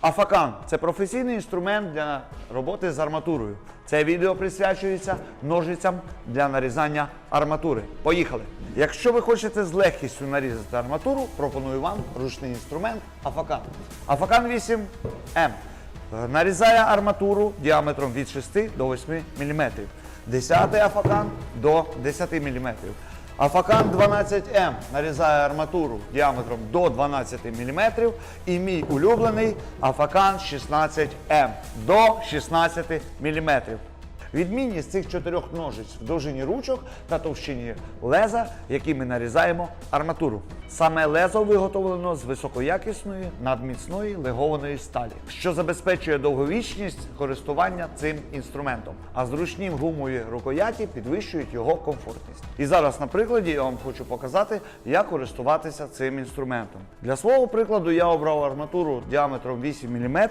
Афакан це професійний інструмент для роботи з арматурою. Це відео присвячується ножицям для нарізання арматури. Поїхали! Якщо ви хочете з легкістю нарізати арматуру, пропоную вам ручний інструмент Афакан. Афакан 8М. Е, Нарізає арматуру діаметром від 6 до 8 мм. 10 афакан до 10 мм. Афакан 12М нарізає арматуру діаметром до 12 мм. І мій улюблений Афакан 16М до 16 мм. Відмінність цих чотирьох ножиць в довжині ручок та товщині леза, якими нарізаємо арматуру. Саме лезо виготовлено з високоякісної надміцної легованої сталі, що забезпечує довговічність користування цим інструментом, а зручні гумові рукояті підвищують його комфортність. І зараз на прикладі я вам хочу показати, як користуватися цим інструментом. Для свого прикладу я обрав арматуру діаметром 8 мм.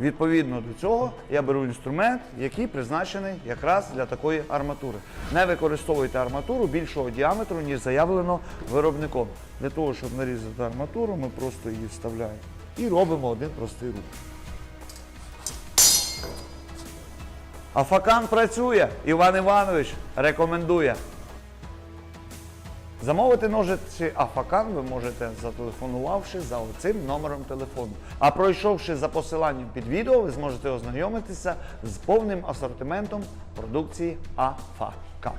Відповідно до цього я беру інструмент, який призначений якраз для такої арматури. Не використовуйте арматуру більшого діаметру, ніж заявлено виробником. Для того, щоб нарізати арматуру, ми просто її вставляємо і робимо один простий рух. Афакан працює. Іван Іванович рекомендує. Замовити ножиці Афакан ви можете зателефонувавши за оцим номером телефону. А пройшовши за посиланням під відео, ви зможете ознайомитися з повним асортиментом продукції Афакан.